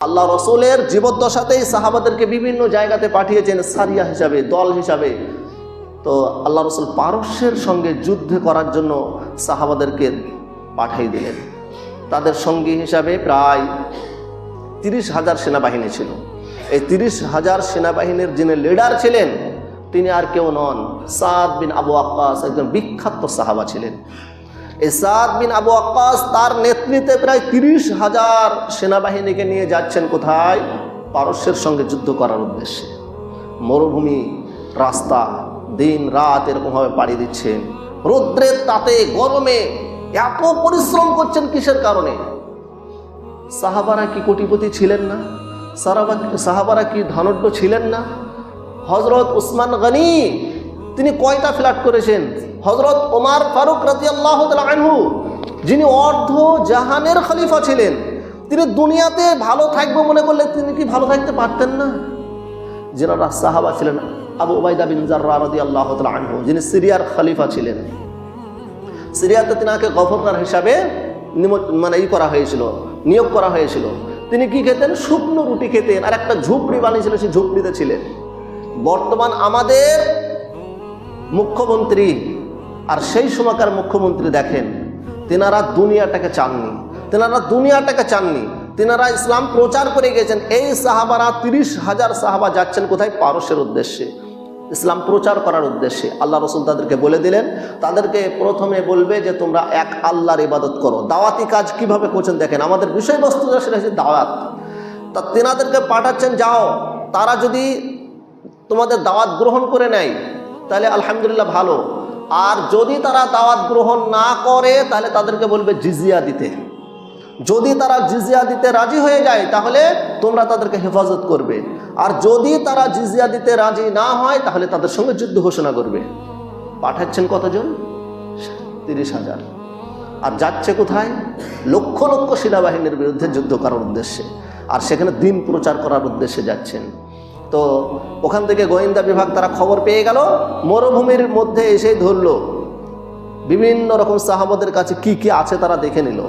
আল্লাহ রসুলের জীবদ্দশাতেই সাহাবাদেরকে বিভিন্ন জায়গাতে পাঠিয়েছেন সারিয়া হিসাবে, দল হিসাবে। তো আল্লাহ রসুল পারস্যের সঙ্গে যুদ্ধ করার জন্য সাহাবাদেরকে পাঠিয়ে দিলেন। তাদের সঙ্গী হিসাবে প্রায় তিরিশ হাজার সেনাবাহিনী ছিল। এই তিরিশ হাজার সেনাবাহিনীর যিনি লিডার ছিলেন, তিনি আর কেউ নন, সাদ বিন আবু আক্কাস একজন বিখ্যাত সাহাবা ছিলেন। এই সাদ বিন আবু আক্কাস তার নেতৃত্বে প্রায় তিরিশ হাজার সেনাবাহিনীকে নিয়ে যাচ্ছেন কোথায়? পারস্যের সঙ্গে যুদ্ধ করার উদ্দেশ্যে। মরুভূমি রাস্তা দিন রাত এরকমভাবে পাড়ি দিচ্ছেন রৌদ্রের তাতে গরমে এত পরিশ্রম করছেন কিসের কারণে? সাহাবারা কি কোটিপতি ছিলেন না? সারাবা সাহাবারা কি ধনঢ্য ছিলেন না? হজরত উসমান গনি তিনি কয়টা ফ্ল্যাট করেছেন? হজরত ওমার ফারুক রাজি আল্লাহ আনহু, যিনি অর্ধ জাহানের খলিফা ছিলেন। তিনি দুনিয়াতে ভালো থাকব মনে করলে তিনি কি ভালো থাকতে পারতেন না? যেনারা সাহাবা ছিলেন আবু ওবায়দা বিন জার্রা রাদি আল্লাহ আনহু, যিনি সিরিয়ার খলিফা ছিলেন। সিরিয়াতে তিনাকে গভর্নর হিসাবে মানে ই করা হয়েছিল, নিয়োগ করা হয়েছিল। তিনি কি খেতেন? শুকনো রুটি খেতেন। আর একটা ঝুপড়ি বানিয়েছিল সেই ঝুপড়িতে ছিলেন। বর্তমান আমাদের মুখ্যমন্ত্রী আর সেই সময়কার মুখ্যমন্ত্রী দেখেন, তেনারা দুনিয়াটাকে চাননি। তেনারা দুনিয়াটাকে চাননি। তেনারা ইসলাম প্রচার করে গেছেন। এই সাহাবারা তিরিশ হাজার সাহাবা যাচ্ছেন কোথায়? পারস্যের উদ্দেশ্যে। ইসলাম প্রচার করার উদ্দেশ্যে। আল্লাহ রসুল তাদেরকে বলে দিলেন, তাদেরকে প্রথমে বলবে যে, তোমরা এক আল্লাহর ইবাদত করো। দাওয়াতি কাজ কীভাবে করছেন দেখেন, আমাদের বিষয়বস্তু সেটা হচ্ছে দাওয়াত। তা তেনাদেরকে পাঠাচ্ছেন, যাও, তারা যদি তোমাদের দাওয়াত গ্রহণ করে নেয় তাহলে আলহামদুলিল্লাহ ভালো। আর যদি তারা দাওয়াত গ্রহণ না করে, তাহলে তাদেরকে বলবে জিজিয়া দিতে। যদি তারা জিজিয়া দিতে রাজি হয়ে যায়, তাহলে তোমরা তাদেরকে হেফাজত করবে। আর যদি তারা জিজিয়া দিতে রাজি না হয়, তাহলে তাদের সঙ্গে যুদ্ধ ঘোষণা করবে। পাঠাচ্ছেন কতজন? তিরিশ হাজার। আর যাচ্ছে কোথায়? লক্ষ লক্ষ সেনাবাহিনীর বিরুদ্ধে যুদ্ধ করার উদ্দেশ্যে। আর সেখানে দিন প্রচার করার উদ্দেশ্যে যাচ্ছেন। তো ওখান থেকে গোয়েন্দা বিভাগ তারা খবর পেয়ে গেল, মরুভূমির মধ্যে এসে ধরলো। বিভিন্ন রকম সাহাবাদের কাছে কি কি আছে তারা দেখে নিল,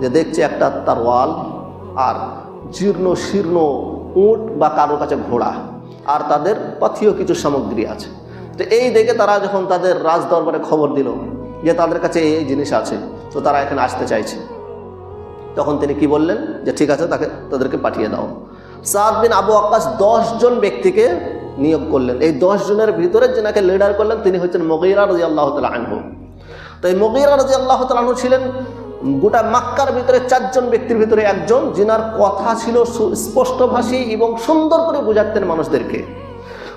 যে দেখছে একটা তার ওয়াল আর জীর্ণ শীর্ণ উট বা কারোর কাছে ঘোড়া আর তাদের পাথীয় কিছু সামগ্রী আছে। তো এই দেখে তারা যখন তাদের রাজ দরবারে খবর দিল যে তাদের কাছে এই জিনিস আছে, তো তারা এখানে আসতে চাইছে। তখন তিনি কি বললেন, যে ঠিক আছে, তাকে, তাদেরকে পাঠিয়ে দাও। সাদ আবু আকাশ জন ব্যক্তিকে নিয়োগ করলেন। এই জনের ভিতরে যেনাকে লিডার করলেন, তিনি হচ্ছেন মগিরা রাজি আল্লাহ তালা আনহু। তো এই মগিরা রাজি আল্লাহ তালা আনহু ছিলেন গোটা মাক্কার ভিতরে চারজন ব্যক্তির ভিতরে একজন, যিনার কথা ছিল সু- স্পষ্টভাষী এবং সুন্দর করে বোঝাতেন মানুষদেরকে।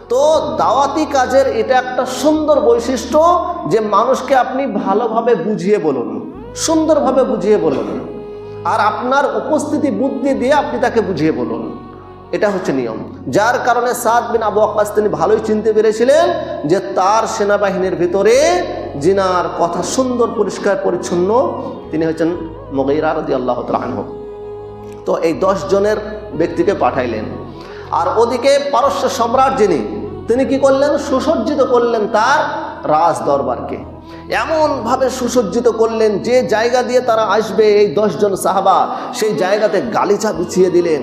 তো দাওয়াতি কাজের এটা একটা সুন্দর বৈশিষ্ট্য যে মানুষকে আপনি ভালোভাবে বুঝিয়ে বলুন, সুন্দরভাবে বুঝিয়ে বলুন। আর আপনার উপস্থিতি বুদ্ধি দিয়ে আপনি তাকে বুঝিয়ে বলুন। এটা হচ্ছে নিয়ম। যার কারণে সাদ বিন আবু আকাশ তিনি ভালোই চিনতে পেরেছিলেন যে তার সেনাবাহিনীর ভিতরে জিনার কথা সুন্দর, পরিষ্কার, পরিচ্ছন্ন তিনি হচ্ছেন মগৈরা রদি আল্লাহ আনহু। তো এই দশ জনের ব্যক্তিকে পাঠাইলেন। আর ওদিকে পারস্য সম্রাট যিনি, তিনি কি করলেন? সুসজ্জিত করলেন তার রাজ দরবারকে। এমনভাবে সুসজ্জিত করলেন যে জায়গা দিয়ে তারা আসবে এই দশজন সাহাবা, সেই জায়গাতে গালিচা বিছিয়ে দিলেন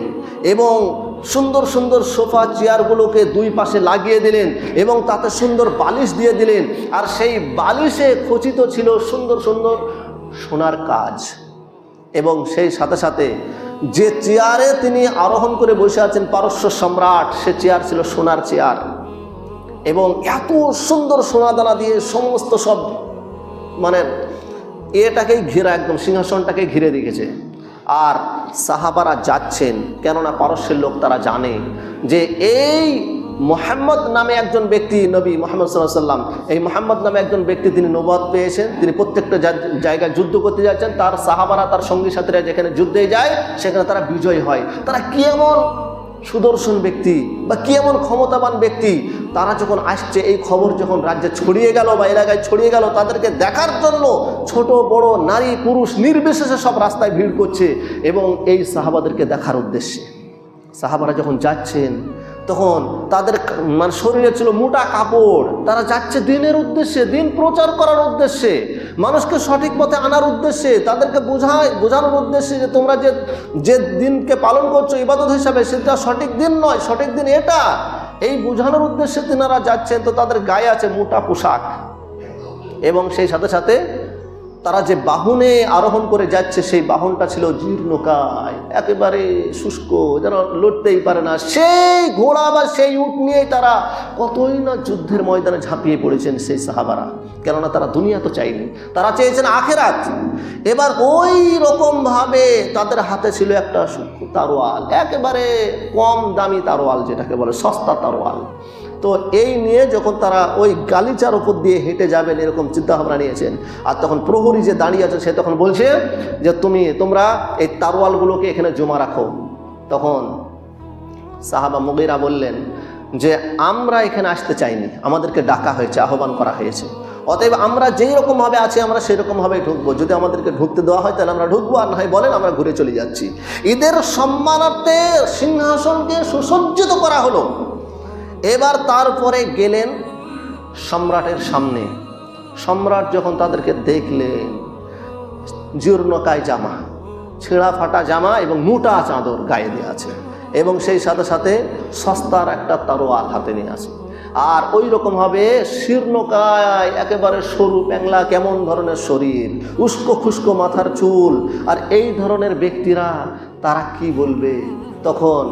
এবং সুন্দর সুন্দর সোফা চেয়ারগুলোকে দুই পাশে লাগিয়ে দিলেন এবং তাতে সুন্দর বালিশ দিয়ে দিলেন। আর সেই বালিশে খচিত ছিল সুন্দর সুন্দর সোনার কাজ। এবং সেই সাথে সাথে যে চেয়ারে তিনি আরোহণ করে বসে আছেন পারস্য সম্রাট, সে চেয়ার ছিল সোনার চেয়ার। এবং এত সুন্দর সোনাদানা দিয়ে সমস্ত সব মানে এটাকেই ঘেরা, একদম সিংহাসনটাকে ঘিরে রেখেছে। আর সাহাবারা যাচ্ছেন, কেননা পারস্যের লোক তারা জানে যে এই মোহাম্মদ নামে একজন ব্যক্তি নবী মোহাম্মদ সাল্লাহ সাল্লাম এই মোহাম্মদ নামে একজন ব্যক্তি তিনি নবাদ পেয়েছেন, তিনি প্রত্যেকটা জায়গায় যুদ্ধ করতে যাচ্ছেন, তার সাহাবারা তার সঙ্গী সাথীরা যেখানে যুদ্ধে যায়, সেখানে তারা বিজয় হয়। তারা কি এমন সুদর্শন ব্যক্তি বা কি এমন ক্ষমতাবান ব্যক্তি, তারা যখন আসছে, এই খবর যখন রাজ্যে ছড়িয়ে গেল বা এলাকায় ছড়িয়ে গেল, তাদেরকে দেখার জন্য ছোট, বড়, নারী, পুরুষ নির্বিশেষে সব রাস্তায় ভিড় করছে এবং এই সাহাবাদেরকে দেখার উদ্দেশ্যে। সাহাবারা যখন যাচ্ছেন তখন তাদের মানে শরীরে ছিল মোটা কাপড়। তারা যাচ্ছে দিনের উদ্দেশ্যে, দিন প্রচার করার উদ্দেশ্যে, মানুষকে সঠিক পথে আনার উদ্দেশ্যে, তাদেরকে বোঝায়, বোঝানোর উদ্দেশ্যে যে তোমরা যে যে দিনকে পালন করছ, ইবাদত হিসাবে সেটা সঠিক দিন নয়, সঠিক দিন এটা। এই বোঝানোর উদ্দেশ্যে তিনারা যাচ্ছেন, তো তাদের গায়ে আছে মোটা পোশাক। এবং সেই সাথে সাথে তারা যে বাহনে আরোহণ করে যাচ্ছে, সেই বাহনটা ছিল জীর্ণকায়, একেবারে শুষ্ক, যেন লড়তেই পারে না। সেই ঘোড়া বা সেই উট নিয়েই তারা কতই না যুদ্ধের ময়দানে ঝাঁপিয়ে পড়েছেন সেই সাহাবারা। কেননা তারা দুনিয়া তো চাইনি তারা চেয়েছেন আখেরাত। এবার ওই রকমভাবে তাদের হাতে ছিল একটা সূক্ষ্ম তারোয়াল, একেবারে কম দামি তারোয়াল যেটাকে বলে সস্তা তারোয়াল। তো এই নিয়ে যখন তারা ওই গালিচার ওপর দিয়ে হেঁটে যাবেন এরকম চিন্তাভাবনা নিয়েছেন, আর তখন প্রহরী যে দাঁড়িয়ে আছে সে তখন বলছে যে, তুমি, তোমরা এই তারোয়ালগুলোকে এখানে জমা রাখো। তখন সাহাবা মুগিরা বললেন যে, আমরা এখানে আসতে চাইনি, আমাদেরকে ডাকা হয়েছে, আহ্বান করা হয়েছে। অতএব আমরা যেই রকমভাবে আছি, আমরা সেই রকমভাবেই ঢুকবো। যদি আমাদেরকে ঢুকতে দেওয়া হয়, তাহলে আমরা ঢুকবো, আর না হয় বলেন আমরা ঘুরে চলে যাচ্ছি। ঈদের সম্মানার্থে সিংহাসনকে সুসজ্জিত করা হলো। এবার তারপরে গেলেন সম্রাটের সামনে। সম্রাট যখন তাদেরকে দেখলেন জীর্ণকায় জামা ছেঁড়া ফাটা জামা এবং মোটা চাদর গায়ে দিয়ে আছে এবং সেই সাথে সাথে সস্তার একটা তারোয়াল হাতে নিয়ে আছে। আর ওই রকমভাবে শীর্ণকায় একেবারে সরু প্যাংলা, কেমন ধরনের শরীর, উস্কো খুস্কো মাথার চুল, আর এই ধরনের ব্যক্তিরা, তারা কি বলবে? তখন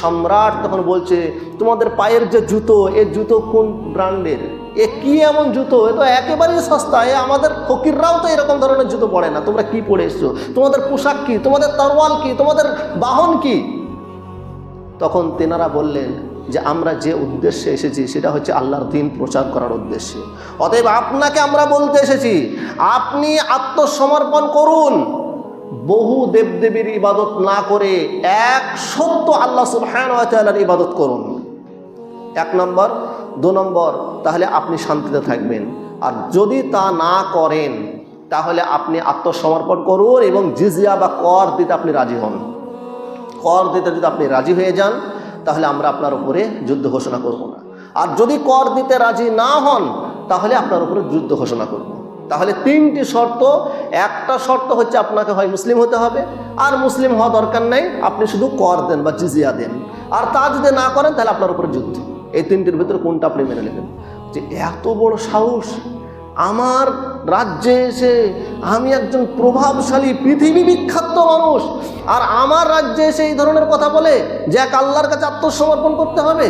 সম্রাট তখন বলছে, তোমাদের পায়ের যে জুতো, এ জুতো কোন ব্র্যান্ডের? এ কি এমন জুতো? এ তো একেবারেই সস্তা। এ আমাদের ফকিররাও তো এরকম ধরনের জুতো পরে না। তোমরা কি পরে এসছো? তোমাদের পোশাক কি? তোমাদের তরোয়াল কি? তোমাদের বাহন কি? তখন তেনারা বললেন যে, আমরা যে উদ্দেশ্যে এসেছি, সেটা হচ্ছে আল্লাহর দিন প্রচার করার উদ্দেশ্যে। অতএব আপনাকে আমরা বলতে এসেছি, আপনি আত্মসমর্পণ করুন। বহু দেবদেবীর ইবাদত না করে এক সত্য আল্লাহ সুবহানাহু ইবাদত করুন। এক নম্বর। দু নম্বর, তাহলে আপনি শান্তিতে থাকবেন। আর যদি তা না করেন, তাহলে আপনি আত্মসমর্পণ করুন এবং জিজিয়া বা কর দিতে আপনি রাজি হন। কর দিতে যদি আপনি রাজি হয়ে যান, তাহলে আমরা আপনার উপরে যুদ্ধ ঘোষণা করব না। আর যদি কর দিতে রাজি না হন, তাহলে আপনার উপরে যুদ্ধ ঘোষণা করব। তাহলে তিনটি শর্ত, একটা শর্ত হচ্ছে আপনাকে হয় মুসলিম হতে হবে, আর মুসলিম হওয়া দরকার নাই, আপনি শুধু কর দেন বা জিজিয়া দেন। আর তা যদি না করেন, তাহলে আপনার উপরে যুদ্ধ। এই তিনটির ভিতরে কোনটা আপনি মেনে নেবেন? যে এত বড় সাহস, আমার রাজ্যে এসে আমি একজন প্রভাবশালী, পৃথিবী বিখ্যাত মানুষ, আর আমার রাজ্যে এসে এই ধরনের কথা বলে যে এক আল্লাহর কাছে আত্মসমর্পণ করতে হবে?